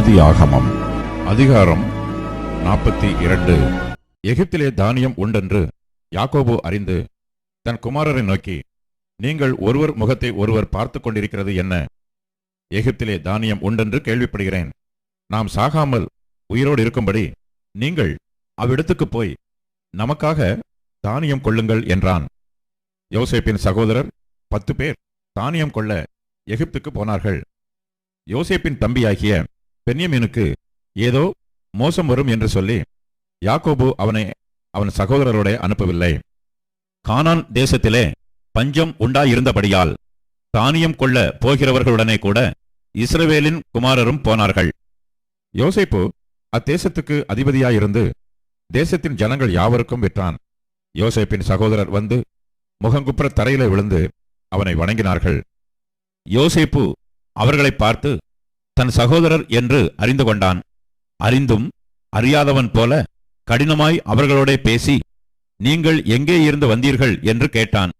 ஆதி ஆகமம் அதிகாரம் நாற்பத்தி இரண்டு. எகிப்திலே தானியம் உண்டென்று யாக்கோபு அறிந்து தன் குமாரரை நோக்கி நீங்கள் ஒருவர் முகத்தை ஒருவர் பார்த்து கொண்டிருக்கிறது என்ன? எகிப்திலே தானியம் உண்டென்று கேள்விப்படுகிறேன். நாம் சாகாமல் உயிரோடு இருக்கும்படி நீங்கள் அவ்விடத்துக்கு போய் நமக்காக தானியம் கொள்ளுங்கள் என்றான். யோசேப்பின் சகோதரர் பத்து பேர் தானியம் கொள்ள எகிப்துக்கு போனார்கள். யோசேப்பின் தம்பியாகிய பென்யமீனுக்கு ஏதோ மோசம் வரும் என்று சொல்லி யாக்கோபு அவனை அவன் சகோதரரோட அனுப்பவில்லை. கானான் தேசத்திலே பஞ்சம் உண்டாயிருந்தபடியால் தானியம் கொள்ள போகிறவர்களுடனே கூட இஸ்ரவேலின் குமாரரும் போனார்கள். யோசைப்பு அத்தேசத்துக்கு அதிபதியாயிருந்து தேசத்தின் ஜனங்கள் யாவருக்கும் விற்றான் யோசேப்பின் சகோதரர் வந்து முகங்குப்புற தரையிலே விழுந்து அவனை வணங்கினார்கள். யோசேப்பு அவர்களை பார்த்து தன் சகோதரர் என்று அறிந்து கொண்டான். அறிந்தும் அறியாதவன் போல கடினமாய் அவர்களோட பேசி நீங்கள் எங்கே இருந்து வந்தீர்கள்? என்று கேட்டான்.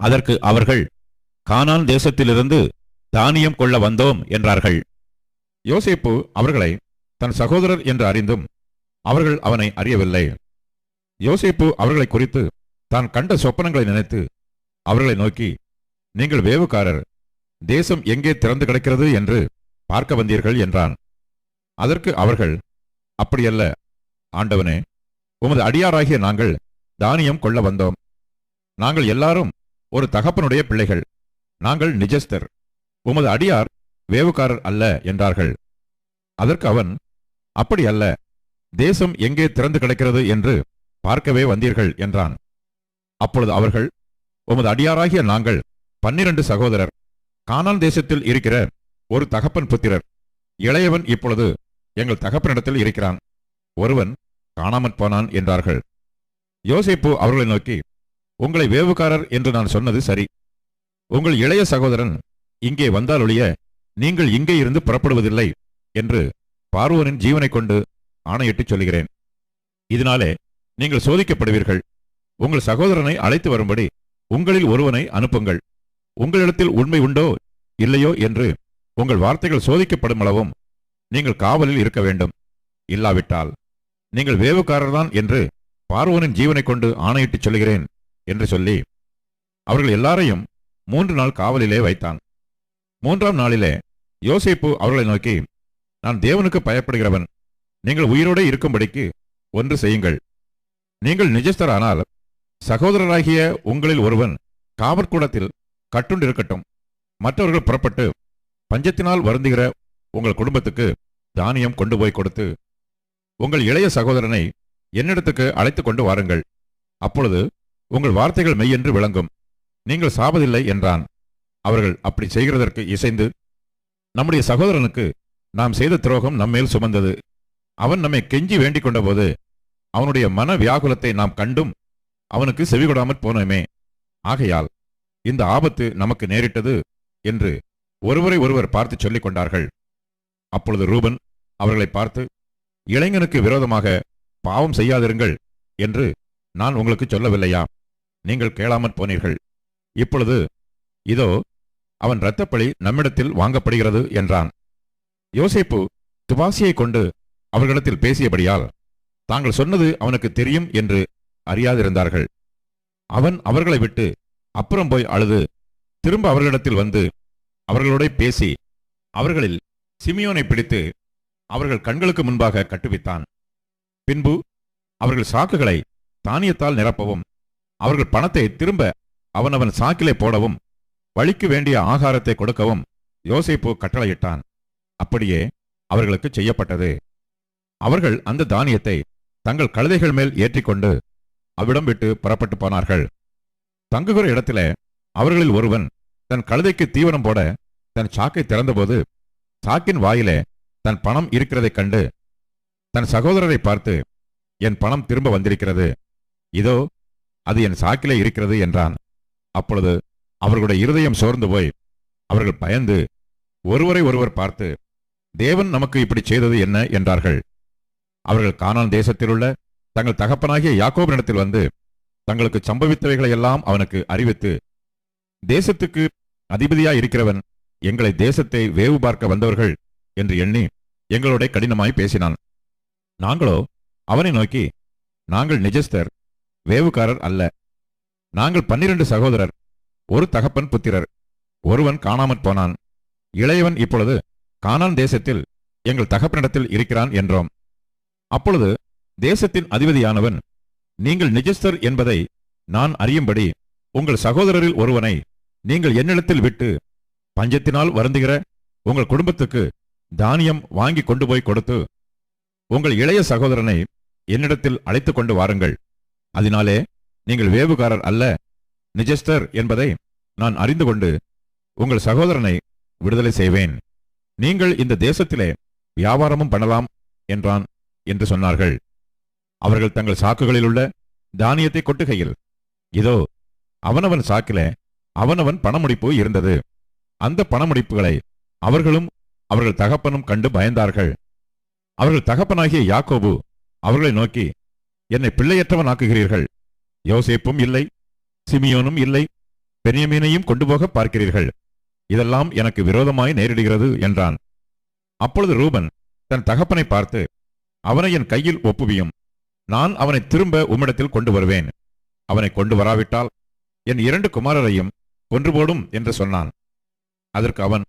அதற்கு அவர்கள் கானான் தேசத்திலிருந்து தானியம் கொள்ள வந்தோம் என்றார்கள். யோசிப்பு அவர்களை தன் சகோதரர் என்று அறிந்தும் அவர்கள் அவனை அறியவில்லை. யோசிப்பு அவர்களை குறித்து தான் கண்ட சொப்பனங்களை நினைத்து அவர்களை நோக்கி நீங்கள் வேவுக்காரர் தேசம் எங்கே திறந்து கிடக்கிறது? என்று பார்க்க வந்தீர்கள் என்றான். அதற்கு அவர்கள் அப்படியல்ல ஆண்டவனே உமது அடியாராகிய நாங்கள் தானியம் கொள்ள வந்தோம். நாங்கள் எல்லாரும் ஒரு தகப்பனுடைய பிள்ளைகள். நாங்கள் நிஜஸ்தர். உமது அடியார் வேவுக்காரர் அல்ல என்றார்கள். அதற்கு அவன் அப்படி அல்ல தேசம் எங்கே திறந்து கிடக்கிறது என்று பார்க்கவே வந்தீர்கள் என்றான். அப்பொழுது அவர்கள் உமது அடியாராகிய நாங்கள் பன்னிரண்டு சகோதரர். கானான் தேசத்தில் இருக்கிற ஒரு தகப்பன் புத்திரர். இளையவன் இப்பொழுது எங்கள் தகப்பனிடத்தில் இருக்கிறான். ஒருவன் காணாமற் போனான் என்றார்கள். யோசிப்பு அவர்களை நோக்கி உங்களை வேவுக்காரர் என்று நான் சொன்னது சரி. உங்கள் இளைய சகோதரன் இங்கே வந்தாலொழிய நீங்கள் இங்கே இருந்து புறப்படுவதில்லை என்று பார்வோனின் ஜீவனை கொண்டு ஆணையிட்டுச் சொல்கிறேன் இதனாலே நீங்கள் சோதிக்கப்படுவீர்கள். உங்கள் சகோதரனை அழைத்து வரும்படி உங்களில் ஒருவனை அனுப்புங்கள். உங்களிடத்தில் உண்மை உண்டோ இல்லையோ என்று உங்கள் வார்த்தைகள் சோதிக்கப்படும் அளவும் நீங்கள் காவலில் இருக்க வேண்டும். இல்லாவிட்டால் நீங்கள் வேவுக்காரர்தான் என்று பார்வோனின் ஜீவனை கொண்டு ஆணையிட்டுச் சொல்கிறேன் என்று சொல்லி அவர்கள் எல்லாரையும் மூன்று நாள் காவலிலே வைத்தான். மூன்றாம் நாளிலே யோசிப்பு அவர்களை நோக்கி நான் தேவனுக்கு பயப்படுகிறவன். நீங்கள் உயிரோடே இருக்கும்படிக்கு ஒன்று செய்யுங்கள். நீங்கள் நிஜஸ்தரானால் சகோதரராகிய உங்களில் ஒருவன் காவற்கூடத்தில் கட்டுண்டிருக்கட்டும். மற்றவர்கள் புறப்பட்டு பஞ்சத்தினால் வருந்துகிற உங்கள் குடும்பத்துக்கு தானியம் கொண்டு போய் கொடுத்து உங்கள் இளைய சகோதரனை என்னிடத்துக்கு அழைத்து கொண்டு வாருங்கள். அப்பொழுது உங்கள் வார்த்தைகள் மெய்யென்று விளங்கும். நீங்கள் சாவதில்லை என்றான். அவர்கள் அப்படி செய்கிறதற்கு இசைந்து நம்முடைய சகோதரனுக்கு நாம் செய்த துரோகம் நம்மேல் சுமந்தது. அவன் நம்மை கெஞ்சி வேண்டிக் கொண்டபோது அவனுடைய மன வியாகுலத்தை நாம் கண்டும் அவனுக்கு செவிகொடாமற் போனோமே. ஆகையால் இந்த ஆபத்து நமக்கு நேரிட்டது என்று ஒருவரை ஒருவர் பார்த்து சொல்லிக் கொண்டார்கள். அப்பொழுது ரூபன் அவர்களை பார்த்து இளைஞனுக்கு விரோதமாக பாவம் செய்யாதிருங்கள் என்று நான் உங்களுக்கு சொல்லவில்லையா? நீங்கள் கேளாமற் போனீர்கள். இப்பொழுது இதோ அவன் இரத்தப்பழி நம்மிடத்தில் வாங்கப்படுகிறது என்றான். யோசேப்பு துபாசியை கொண்டு அவர்களிடத்தில் பேசியபடியால் தாங்கள் சொன்னது அவனுக்கு தெரியும் என்று அறியாதிருந்தார்கள். அவன் அவர்களை விட்டு அப்புறம் போய் அழுது திரும்ப அவர்களிடத்தில் வந்து அவர்களோட பேசி அவர்களில் சிமியோனை பிடித்து அவர்கள் கண்களுக்கு முன்பாக கட்டுவித்தான். பின்பு அவர்கள் சாக்குகளை தானியத்தால் நிரப்பவும் அவர்கள் பணத்தை திரும்ப அவனவன் சாக்கிலே போடவும் வழிக்கு வேண்டிய ஆகாரத்தை கொடுக்கவும் யோசைப்பு கட்டளையிட்டான். அப்படியே அவர்களுக்கு செய்யப்பட்டது. அவர்கள் அந்த தானியத்தை தங்கள் கழுதைகள் மேல் ஏற்றிக்கொண்டு அவ்விடம் விட்டு புறப்பட்டு போனார்கள். தங்குகிற இடத்திலே அவர்களில் ஒருவன் தன் கழுதைக்கு தீவனம் போட தன் சாக்கை திறந்தபோது சாக்கின் வாயிலே தன் பணம் இருக்கிறதைக் கண்டு தன் சகோதரரை பார்த்து என் பணம் திரும்ப வந்திருக்கிறது. இதோ அது என் சாக்கிலே இருக்கிறது என்றான். அப்பொழுது அவர்களுடைய இருதயம் சோர்ந்து போய் அவர்கள் பயந்து ஒருவரை ஒருவர் பார்த்து தேவன் நமக்கு இப்படி செய்தது என்ன? என்றார்கள். அவர்கள் கானான் தேசத்திலுள்ள தங்கள் தகப்பனாகிய யாக்கோபனிடத்தில் வந்து தங்களுக்கு சம்பவித்தவைகளை எல்லாம் அவனுக்கு அறிவித்து தேசத்துக்கு அதிபதியாய் இருக்கிறவன் எங்களை தேசத்தை வேவு பார்க்க வந்தவர்கள் என்று எண்ணி எங்களோட கடினமாய் பேசினான். நாங்களோ அவனை நோக்கி நாங்கள் நிஜஸ்தர் வேவுக்காரர் அல்ல. நாங்கள் பன்னிரண்டு சகோதரர் ஒரு தகப்பன் புத்திரர் ஒருவன் காணாமற் போனான். இளையவன் இப்பொழுது கானான் தேசத்தில் எங்கள் தகப்பனிடத்தில் இருக்கிறான் என்றோம். அப்பொழுது தேசத்தின் அதிபதியானவன் நீங்கள் நிஜஸ்தர் என்பதை நான் அறியும்படி உங்கள் சகோதரரில் ஒருவனை நீங்கள் என்னிடத்தில் விட்டு பஞ்சத்தினால் வருந்துகிற உங்கள் குடும்பத்துக்கு தானியம் வாங்கி கொண்டு போய் கொடுத்து உங்கள் இளைய சகோதரனை என்னிடத்தில் அழைத்து கொண்டு வாருங்கள். அதனாலே நீங்கள் வேவுகாரர் அல்ல நிஜஸ்தர் என்பதை நான் அறிந்து கொண்டு உங்கள் சகோதரனை விடுதலை செய்வேன். நீங்கள் இந்த தேசத்திலே வியாபாரமும் பண்ணலாம் என்றான் என்று சொன்னார்கள். அவர்கள் தங்கள் சாக்குகளில் உள்ள தானியத்தை கொட்டுகையில் இதோ அவனவன் சாக்கிலே அவனவன் பணமுடிப்பு இருந்தது. அந்த பணமுடிப்புகளை அவர்களும் அவர்கள் தகப்பனும் கண்டு பயந்தார்கள். அவர்கள் தகப்பனாகிய யாக்கோபு அவர்களை நோக்கி என்னை பிள்ளையற்றவனாக்குகிறீர்கள் யோசேப்பும் இல்லை சிமியோனும் இல்லை பெரியமீனையும் கொண்டு போக பார்க்கிறீர்கள். இதெல்லாம் எனக்கு விரோதமாய் நேரிடுகிறது என்றான். அப்பொழுது ரூபன் தன் தகப்பனை பார்த்து அவனை என் கையில் ஒப்புவியும். நான் அவனை திரும்ப உம்மிடத்தில் கொண்டு வருவேன். அவனை கொண்டு வராவிட்டால் என் இரண்டு குமாரரையும் கொன்று போடும் என்று சொன்னான். அதற்கு அவன்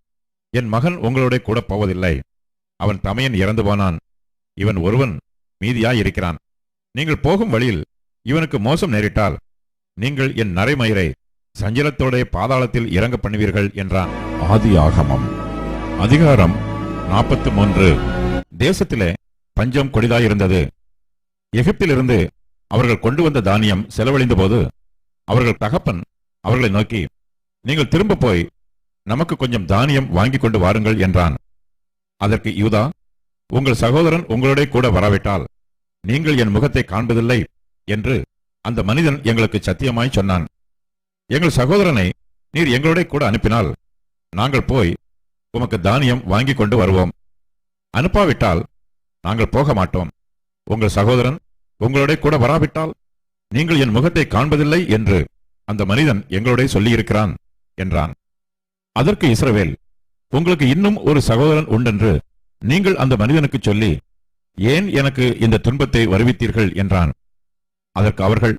என் மகன் உங்களோட கூட போவதில்லை. அவன் தமையன் இறந்து போனான். இவன் ஒருவன் மீதியாய் இருக்கிறான் நீங்கள் போகும் வழியில் இவனுக்கு மோசம் நேரிட்டால் நீங்கள் என் நரைமயிரை சஞ்சலத்தோடைய பாதாளத்தில் இறங்க பண்ணுவீர்கள் என்றான். ஆதி ஆகமம் அதிகாரம் நாற்பத்தி மூன்று. தேசத்திலே பஞ்சம் கொடிதாயிருந்தது. எகிப்திலிருந்து அவர்கள் கொண்டு வந்த தானியம் செலவழிந்த போது அவர்கள் தகப்பன் அவர்களை நோக்கி நீங்கள் திரும்ப போய் நமக்கு கொஞ்சம் தானியம் வாங்கி கொண்டு வாருங்கள் என்றான். அதற்கு யூதா உங்கள் சகோதரன் உங்களோட கூட வராவிட்டால் நீங்கள் என் முகத்தை காண்பதில்லை என்று அந்த மனிதன் எங்களுக்கு சத்தியமாய் சொன்னான். எங்கள் சகோதரனை நீர் எங்களோட கூட அனுப்பினால் நாங்கள் போய் உமக்கு தானியம் வாங்கி கொண்டு வருவோம். அனுப்பாவிட்டால் நாங்கள் போக மாட்டோம் உங்கள் சகோதரன் உங்களோட கூட வராவிட்டால் நீங்கள் என் முகத்தை காண்பதில்லை என்று அந்த மனிதன் எங்களோட சொல்லியிருக்கிறான் என்றான். அதற்கு இஸ்ரவேல் உங்களுக்கு இன்னும் ஒரு சகோதரன் உண்டென்று நீங்கள் அந்த மனிதனுக்கு சொல்லி ஏன் எனக்கு இந்த துன்பத்தை வருவித்தீர்கள்? என்றான். அதற்கு அவர்கள்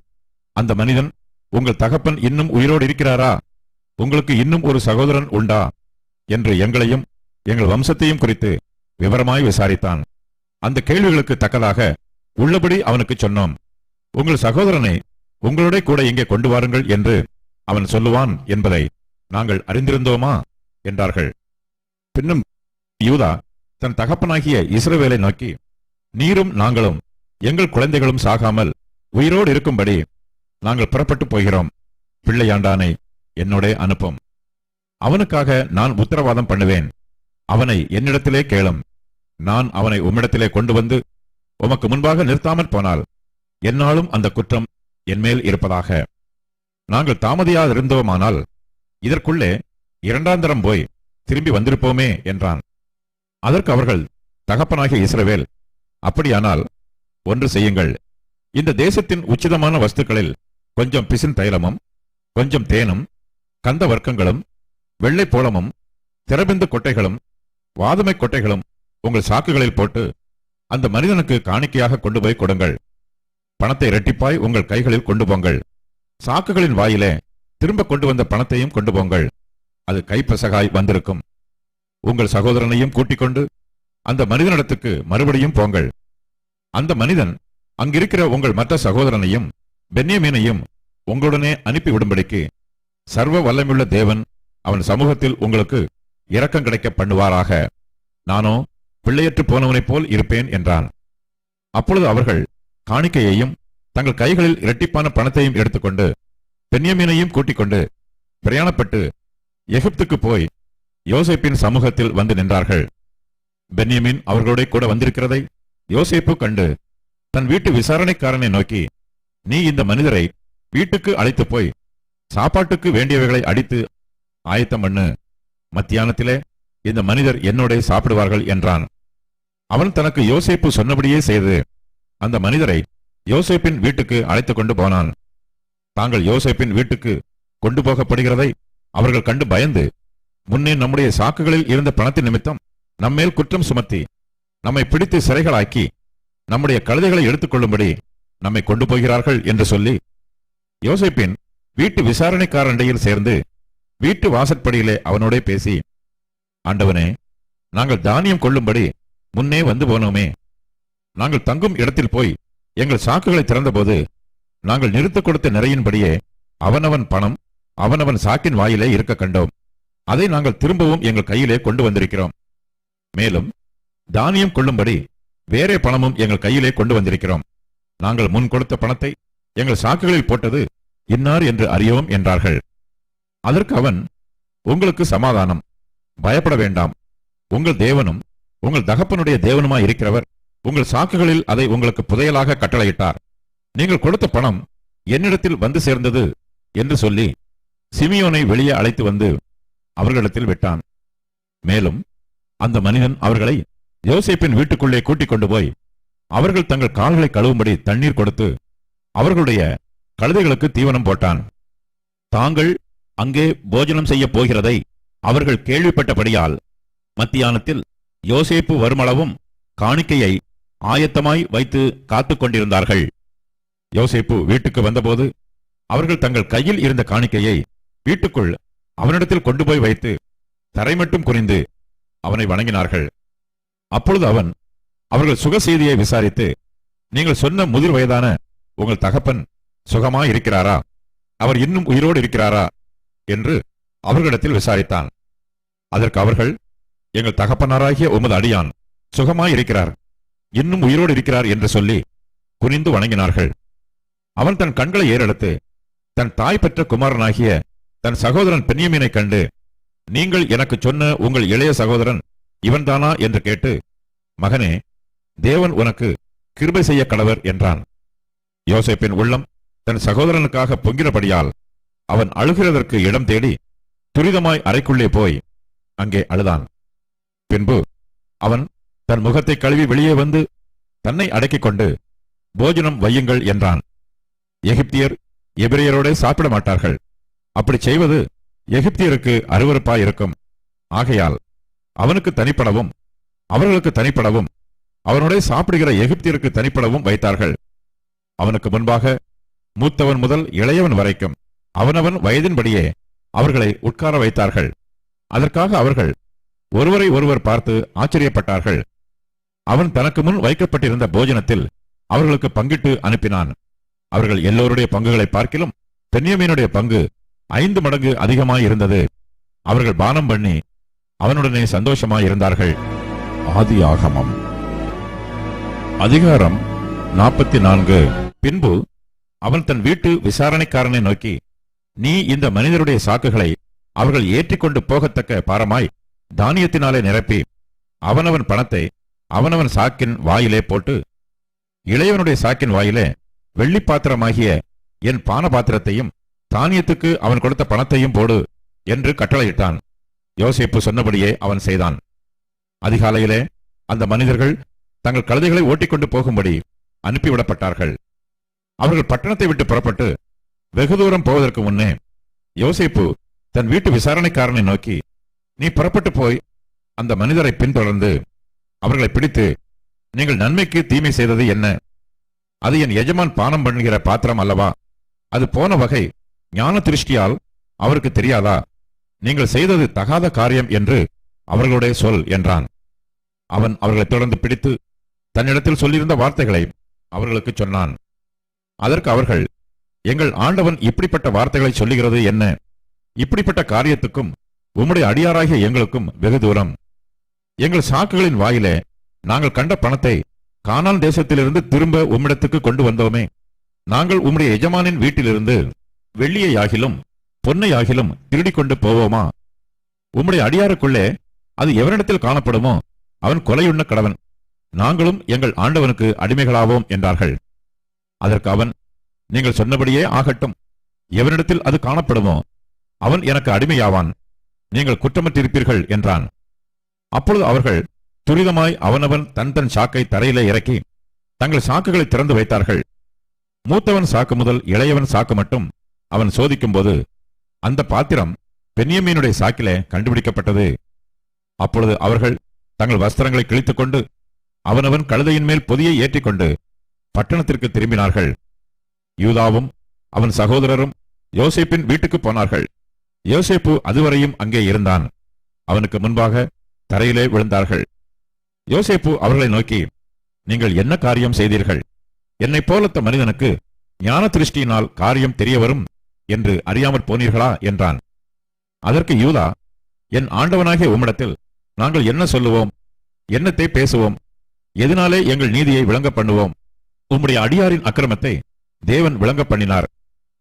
அந்த மனிதன் உங்கள் தகப்பன் இன்னும் உயிரோடு இருக்கிறாரா? உங்களுக்கு இன்னும் ஒரு சகோதரன் உண்டா? என்று எங்களையும் எங்கள் வம்சத்தையும் குறித்து விவரமாய் விசாரித்தான். அந்த கேள்விகளுக்கு தக்கதாக உள்ளபடி அவனுக்கு சொன்னோம் உங்கள் சகோதரனை உங்களோட கூட இங்கே கொண்டு வாருங்கள் என்று அவன் சொல்லுவான் என்பதை நாங்கள் அறிந்திருந்தோமா? என்றார்கள். பின்னும் யூதா தன் தகப்பனாகிய இஸ்ரவேலை நோக்கி நீரும் நாங்களும் எங்கள் குழந்தைகளும் சாகாமல் உயிரோடு இருக்கும்படி நாங்கள் புறப்பட்டு போகிறோம். பிள்ளையாண்டானை என்னோட அனுப்பும். அவனுக்காக நான் உத்தரவாதம் பண்ணுவேன். அவனை என்னிடத்திலே கேளும். நான் அவனை உம்மிடத்திலே கொண்டு வந்து உமக்கு முன்பாக நிறுத்தாமற் போனால் என்னாலும் அந்த குற்றம் என்மேல் இருப்பதாக. நாங்கள் தாமதியாக இருந்தோமானால் இதற்குள்ளே இரண்டாந்தரம் போய் திரும்பி வந்திருப்போமே என்றான். அதற்கு அவர்கள் தகப்பனாகிய இஸ்ரவேல் அப்படியானால் ஒன்று செய்யுங்கள். இந்த தேசத்தின் உச்சிதமான வஸ்துக்களில் கொஞ்சம் பிசின் தைலமும் கொஞ்சம் தேனும் கந்த வர்க்கங்களும் வெள்ளை போலமும் திறபிந்து கொட்டைகளும் வாதுமை கொட்டைகளும் உங்கள் சாக்குகளில் போட்டு அந்த மனிதனுக்கு காணிக்கையாக கொண்டு போய் கொடுங்கள். பணத்தை இரட்டிப்பாய் உங்கள் கைகளில் கொண்டு போங்கள். சாக்குகளின் வாயிலே திரும்ப கொண்டு வந்த பணத்தையும் கொண்டு போங்கள். அது கைப்பசகாய் வந்திருக்கும். உங்கள் சகோதரனையும் கூட்டிக் கொண்டு அந்த மனிதனிடத்துக்கு மறுபடியும் போங்கள். அந்த மனிதன் அங்கிருக்கிற உங்கள் மற்ற சகோதரனையும் பென்யமீனையும் உங்களுடனே அனுப்பி விடும்படிக்கு சர்வ வல்லமையுள்ள தேவன் அவன் சமூகத்தில் உங்களுக்கு இரக்கம் கிடைக்க பண்ணுவாராக. நானோ பிள்ளையற்று போனவனைப் போல் இருப்பேன் என்றான். அப்பொழுது அவர்கள் காணிக்கையையும் தங்கள் கைகளில் இரட்டிப்பான பணத்தையும் எடுத்துக்கொண்டு பென்யமீனையும் கூட்டிக் கொண்டு பிரயாணப்பட்டு எகிப்துக்கு போய் யோசேப்பின் சமூகத்தில் வந்து நின்றார்கள். பென்யமீன் அவர்களோட கூட வந்திருக்கிறதை யோசேப்பு கண்டு தன் வீட்டு விசாரணைக்காரனை நோக்கி நீ இந்த மனிதரை வீட்டுக்கு அழைத்து போய் சாப்பாட்டுக்கு வேண்டியவைகளை அடித்து ஆயத்தம் பண்ணு. மத்தியானத்திலே இந்த மனிதர் என்னோட சாப்பிடுவார்கள் என்றான். அவன் தனக்கு யோசேப்பு சொன்னபடியே செய்து அந்த மனிதரை யோசேப்பின் வீட்டுக்கு அழைத்துக் கொண்டு போனான். தாங்கள் யோசேப்பின் வீட்டுக்கு கொண்டு போகப்படுகிறதை அவர்கள் கண்டு பயந்து முன்னே நம்முடைய சாக்குகளில் இருந்த பணத்தின் நிமித்தம் நம்மேல் குற்றம் சுமத்தி நம்மை பிடித்து சிறைகளாக்கி நம்முடைய கழுதைகளை எடுத்துக்கொள்ளும்படி நம்மை கொண்டு போகிறார்கள் என்று சொல்லி யோசேப்பின் வீட்டு விசாரணைக்காரண்டையில் சேர்ந்து வீட்டு வாசற்படியிலே அவனோடே பேசி ஆண்டவனே நாங்கள் தானியம் கொள்ளும்படி முன்னே வந்து போனோமே. நாங்கள் தங்கும் இடத்தில் போய் எங்கள் சாக்குகளை திறந்தபோது நாங்கள் நிறுத்தக் கொடுத்த நிறையின்படியே அவனவன் பணம் அவனவன் சாக்கின் வாயிலே இருக்க கண்டோம். அதை நாங்கள் திரும்பவும் எங்கள் கையிலே கொண்டு வந்திருக்கிறோம். மேலும் தானியம் கொள்ளும்படி வேறே பணமும் எங்கள் கையிலே கொண்டு வந்திருக்கிறோம். நாங்கள் முன் கொடுத்த பணத்தை எங்கள் சாக்குகளில் போட்டது இன்னார் என்று அறியோம் என்றார்கள். அதற்கு அவன் உங்களுக்கு சமாதானம். பயப்பட வேண்டாம். உங்கள் தேவனும் உங்கள் தகப்பனுடைய தேவனுமாய் இருக்கிறவர் உங்கள் சாக்குகளில் அதை உங்களுக்கு புதையலாக கட்டளையிட்டார். நீங்கள் கொடுத்த பணம் என்னிடத்தில் வந்து சேர்ந்தது என்று சொல்லி சிமியோனை வெளியே அழைத்து வந்து அவர்களிடத்தில் விட்டான். மேலும் அந்த மனிதன் அவர்களை யோசேப்பின் வீட்டுக்குள்ளே கூட்டிக் கொண்டு போய் அவர்கள் தங்கள் கால்களை கழுவும்படி தண்ணீர் கொடுத்து அவர்களுடைய கழுதைகளுக்கு தீவனம் போட்டான். தாங்கள் அங்கே போஜனம் செய்யப் போகிறதை அவர்கள் கேள்விப்பட்டபடியால் மத்தியானத்தில் யோசேப்பு வருமளவும் காணிக்கையை ஆயத்தமாய் வைத்து காத்துக் கொண்டிருந்தார்கள். யோசேப்பு வீட்டுக்கு வந்தபோது அவர்கள் தங்கள் கையில் இருந்த காணிக்கையை வீட்டுக்குள் அவனிடத்தில் கொண்டு போய் வைத்து தரை மட்டும் குனிந்து அவனை வணங்கினார்கள். அப்பொழுது அவன் அவர்கள் சுக செய்தியை விசாரித்து நீங்கள் சொன்ன முதிர் வயதான உங்கள் தகப்பன் சுகமாய் இருக்கிறாரா? அவர் இன்னும் உயிரோடு இருக்கிறாரா? என்று அவர்களிடத்தில் விசாரித்தான். அதற்கு அவர்கள் எங்கள் தகப்பனாராகிய உமது அடியான் சுகமாய் இருக்கிறார் இன்னும் உயிரோடு இருக்கிறார் என்று சொல்லி குனிந்து வணங்கினார்கள். அவன் தன் கண்களை ஏறெடுத்து தன் தாய் பெற்ற குமாரனாகிய தன் சகோதரன் பென்யமீனை கண்டு நீங்கள் எனக்கு சொன்ன உங்கள் இளைய சகோதரன் இவன்தானா? என்று கேட்டு மகனே தேவன் உனக்கு கிருபை செய்ய கடவர் என்றான். யோசேப்பின் உள்ளம் தன் சகோதரனுக்காக பொங்கினபடியால் அவன் அழுகிறதற்கு இடம் தேடி துரிதமாய் அறைக்குள்ளே போய் அங்கே அழுதான். பின்பு அவன் தன் முகத்தை கழுவி வெளியே வந்து தன்னை அடக்கிக் கொண்டு போஜனம் வையுங்கள் என்றான். எகிப்தியர் எபிரியரோட சாப்பிட மாட்டார்கள். அப்படி செய்வது எகிப்தியருக்கு அருவருப்பாயிருக்கும். ஆகையால் அவனுக்கு தனிப்படவும் அவர்களுக்கு தனிப்படவும் அவனுடைய சாப்பிடுகிற எகிப்தியருக்கு தனிப்படவும் வைத்தார்கள். அவனுக்கு முன்பாக மூத்தவன் முதல் இளையவன் வரைக்கும் அவனவன் வயதின்படியே அவர்களை உட்கார வைத்தார்கள். அதற்காக அவர்கள் ஒருவரை ஒருவர் பார்த்து ஆச்சரியப்பட்டார்கள். அவன் தனக்கு முன் வைக்கப்பட்டிருந்த போஜனத்தில் அவர்களுக்கு பங்கிட்டு அனுப்பினான். அவர்கள் எல்லோருடைய பங்குகளை பார்க்கிலும் பென்யமீனுடைய பங்கு ஐந்து மடங்கு அதிகமாயிருந்தது அவர்கள் பானம் பண்ணி அவனுடனே சந்தோஷமாயிருந்தார்கள் ஆதி ஆகமம். அதிகாரம் நாற்பத்தி நான்கு பின்பு அவன் தன் வீட்டு விசாரணைக்காரனை நோக்கி நீ இந்த மனிதருடைய சாக்குகளை அவர்கள் ஏற்றிக்கொண்டு போகத்தக்க பாரமாய் தானியத்தினாலே நிரப்பி அவனவன் பணத்தை அவனவன் சாக்கின் வாயிலே போட்டு இளையவனுடைய சாக்கின் வாயிலே வெள்ளி பாத்திரமாகிய என் பான பாத்திரத்தையும் தானியத்துக்கு அவன் கொடுத்த பணத்தையும் போடு என்று கட்டளையிட்டான். யோசேப்பு சொன்னபடியே அவன் செய்தான். அதிகாலையிலே அந்த மனிதர்கள் தங்கள் கழுதைகளை ஓட்டிக்கொண்டு போகும்படி அனுப்பிவிடப்பட்டார்கள். அவர்கள் பட்டணத்தை விட்டு புறப்பட்டு வெகு தூரம் போவதற்கு முன்னே யோசேப்பு தன் வீட்டு விசாரணைக்காரனை நோக்கி நீ புறப்பட்டு போய் அந்த மனிதரை பின்தொடர்ந்து அவர்களை பிடித்து நீங்கள் நன்மைக்கு தீமை செய்தது என்ன? அது என் எஜமான் பானம் பண்ணுகிற பாத்திரம் அல்லவா? அது போன வகை ஞான திருஷ்டியால் அவருக்கு தெரியாதா? நீங்கள் செய்தது தகாத காரியம் என்று அவர்களுடைய சொல் என்றான். அவன் அவர்களை தொடர்ந்து பிடித்து தன்னிடத்தில் சொல்லியிருந்த வார்த்தைகளை அவர்களுக்கு சொன்னான். அதற்கு அவர்கள் எங்கள் ஆண்டவன் இப்படிப்பட்ட வார்த்தைகளை சொல்லுகிறது என்ன? இப்படிப்பட்ட காரியத்துக்கும் உம்முடைய அடியாராகிய எங்களுக்கும் வெகு தூரம். எங்கள் சாக்குகளின் வாயிலே நாங்கள் கண்ட பணத்தை கானான் தேசத்திலிருந்து திரும்ப உம்மிடத்துக்கு கொண்டு வந்தோமே. நாங்கள் உம்முடைய எஜமானின் வீட்டிலிருந்து வெள்ளியையாகிலும் பொன்னையாகிலும் திருடி கொண்டு போவோமா? உம்முடைய அடியாருக்குள்ளே அது எவரிடத்தில் காணப்படுமோ அவன் கொலையுண்ண கடவன். நாங்களும் எங்கள் ஆண்டவனுக்கு அடிமைகளாவோம் என்றார்கள். அதற்கு அவன் நீங்கள் சொன்னபடியே ஆகட்டும். எவனிடத்தில் அது காணப்படுமோ அவன் எனக்கு அடிமையாவான். நீங்கள் குற்றமற்றிருப்பீர்கள் என்றான். அப்பொழுது அவர்கள் துரிதமாய் அவனவன் தன் தன் சாக்கை தரையிலே இறக்கி தங்கள் சாக்குகளை திறந்து வைத்தார்கள். மூத்தவன் சாக்கு முதல் இளையவன் சாக்கு மட்டும் அவன் சோதிக்கும்போது அந்த பாத்திரம் பெண்ணியமீனுடைய சாக்கிலே கண்டுபிடிக்கப்பட்டது. அப்பொழுது அவர்கள் தங்கள் வஸ்திரங்களை கிழித்துக் கொண்டு அவனவன் கழுதையின் மேல் பொதியை ஏற்றிக்கொண்டு பட்டணத்திற்கு திரும்பினார்கள். யூதாவும் அவன் சகோதரரும் யோசேப்பின் வீட்டுக்கு போனார்கள். யோசேப்பு அதுவரையும் அங்கே இருந்தான். அவனுக்கு முன்பாக தரையிலே விழுந்தார்கள். யோசேப்பு அவர்களை நோக்கி நீங்கள் என்ன காரியம் செய்தீர்கள்? என்னைப் போலத்த மனிதனுக்கு ஞான திருஷ்டியினால் காரியம் தெரிய வரும் என்று அறியாமற் போனீர்களா? என்றான். அதற்கு யூதா என் ஆண்டவனாகிய உம்மிடத்தில் நாங்கள் என்ன சொல்லுவோம்? என்னத்தை பேசுவோம்? எதனாலே எங்கள் நீதியை விளங்க பண்ணுவோம்? உம்முடைய அடியாரின் அக்கிரமத்தை தேவன் விளங்க பண்ணினார்.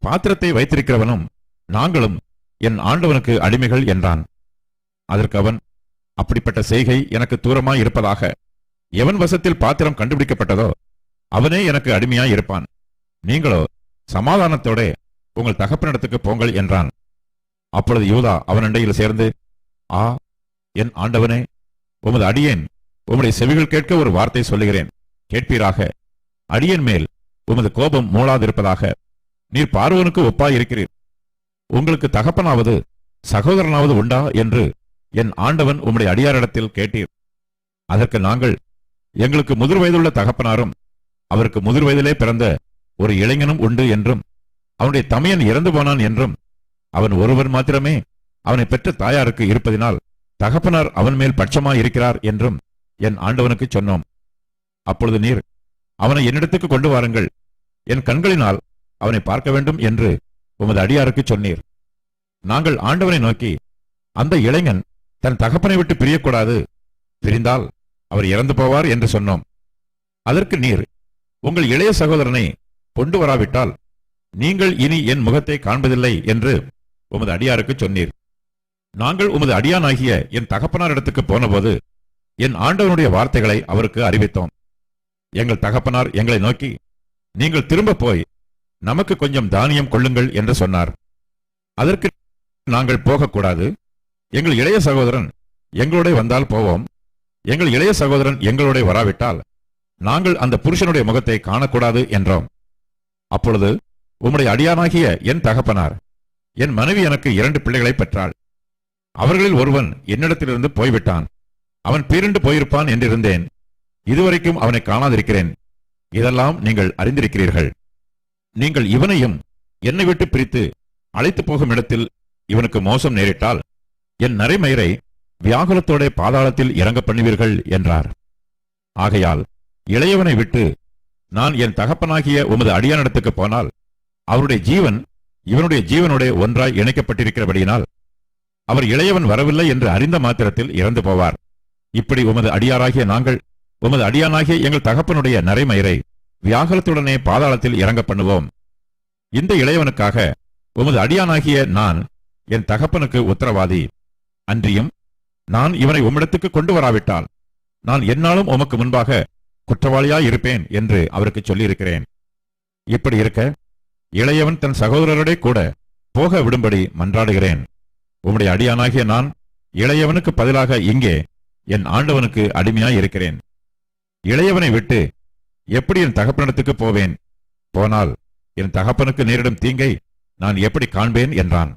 பாத்திரத்தை வைத்திருக்கிறவனும் நாங்களும் என் ஆண்டவனுக்கு அடிமைகள் என்றான். அதற்கு அவன் அப்படிப்பட்ட செய்கை எனக்கு தூரமாய் இருப்பதாக எவன் வசத்தில் பாத்திரம் கண்டுபிடிக்கப்பட்டதோ அவனே எனக்கு அடிமையாய் இருப்பான். நீங்களோ சமாதானத்தோட உங்கள் தகப்பனிடத்துக்கு போங்கள் என்றான். அப்பொழுது யூதா அவன் அண்டையில் சேர்ந்து ஆ என் ஆண்டவனே உமது அடியேன் உம்முடைய செவிகள் கேட்க ஒரு வார்த்தை சொல்லுகிறேன். கேட்பீராக அடியன் மேல் உமது கோபம் மூளாதிருப்பதாக நீர் பார்வனுக்கு ஒப்பாயிருக்கிறீர். உங்களுக்கு தகப்பனாவது சகோதரனாவது உண்டா? என்று என் ஆண்டவன் உம்முடைய அடியாரிடத்தில் கேட்டீர். அதற்கு நாங்கள் எங்களுக்கு முதிர் வயதுள்ள தகப்பனாரும் அவருக்கு முதிர் வயதிலே பிறந்த ஒரு இளைஞனும் உண்டு என்றும் அவனுடைய தமையன் இறந்து போனான் என்றும் அவன் ஒருவன் மாத்திரமே அவனை பெற்ற தாயாருக்கு இருப்பதினால் தகப்பனார் அவன் மேல் பட்சமாய் இருக்கிறார் என்றும் என் ஆண்டவனுக்கு சொன்னோம். அப்பொழுது நீர் அவனை என்னிடத்துக்கு கொண்டு வாருங்கள். என் கண்களினால் அவனை பார்க்க வேண்டும் என்று உமது அடியாருக்கு சொன்னீர். நாங்கள் ஆண்டவனை நோக்கி அந்த இளைஞன் தன் தகப்பனை விட்டு பிரியக்கூடாது. பிரிந்தால் அவர் இறந்து போவார் என்று சொன்னோம். அதற்கு நீர் உங்கள் இளைய சகோதரனை கொண்டு வராவிட்டால் நீங்கள் இனி என் முகத்தை காண்பதில்லை என்று உமது அடியாருக்கு சொன்னீர். நாங்கள் உமது அடியானாகிய என் தகப்பனாரிடத்துக்கு போனபோது என் ஆண்டவனுடைய வார்த்தைகளை அவருக்கு அறிவித்தோம். எங்கள் தகப்பனார் எங்களை நோக்கி நீங்கள் திரும்ப போய் நமக்கு கொஞ்சம் தானியம் கொள்ளுங்கள் என்று சொன்னார். அதற்கு நாங்கள் போகக்கூடாது. எங்கள் இளைய சகோதரன் எங்களோட வந்தால் போவோம். எங்கள் இளைய சகோதரன் எங்களோட வராவிட்டால் நாங்கள் அந்த புருஷனுடைய முகத்தை காணக்கூடாது என்றோம். அப்பொழுது உம்முடைய அடியானாகிய என் தகப்பனார் என் மனைவி எனக்கு இரண்டு பிள்ளைகளை பெற்றாள். அவர்களில் ஒருவன் என்னிடத்திலிருந்து போய்விட்டான். அவன் பீரண்டு போயிருப்பான் என்றிருந்தேன். இதுவரைக்கும் அவனை காணாதிருக்கிறேன். இதெல்லாம் நீங்கள் அறிந்திருக்கிறீர்கள். நீங்கள் இவனையும் என்னை விட்டு பிரித்து அழைத்து போகும் இடத்தில் இவனுக்கு மோசம் நேரிட்டால் என் நரைமயிரை வியாகுலத்தோட பாதாளத்தில் இறங்க பண்ணுவீர்கள் என்றார். ஆகையால் இளையவனை விட்டு நான் என் தகப்பனாகிய உமது அடியானிடத்துக்கு போனால் அவருடைய ஜீவன் இவனுடைய ஜீவனுடைய ஒன்றாய் இணைக்கப்பட்டிருக்கிறபடியினால் அவர் இளையவன் வரவில்லை என்று அறிந்த மாத்திரத்தில் இறந்து போவார். இப்படி உமது அடியாராகிய நாங்கள் உமது அடியானாகிய எங்கள் தகப்பனுடைய நரைமயிரை வியாகுலத்துடனே பாதாளத்தில் இறங்க பண்ணுவோம். இந்த இளையவனுக்காக உமது அடியானாகிய நான் என் தகப்பனுக்கு உத்தரவாதி. அன்றியும் நான் இவனை உம்மிடத்துக்கு கொண்டு வராவிட்டால் நான் என்னாலும் உமக்கு முன்பாக குற்றவாளியாய் இருப்பேன் என்று அவருக்கு சொல்லியிருக்கிறேன். இப்படி இருக்க இளையவன் தன் சகோதரரோட கூட போக விடும்படி மன்றாடுகிறேன். உம்முடைய அடியானாகிய நான் இளையவனுக்கு பதிலாக இங்கே என் ஆண்டவனுக்கு அடிமையாய் இருக்கிறேன் இளையவனை விட்டு எப்படி என் தகப்பனிடத்துக்கு போவேன்? போனால் என் தகப்பனுக்கு நேரிடும் தீங்கை நான் எப்படி காண்பேன் என்றான்.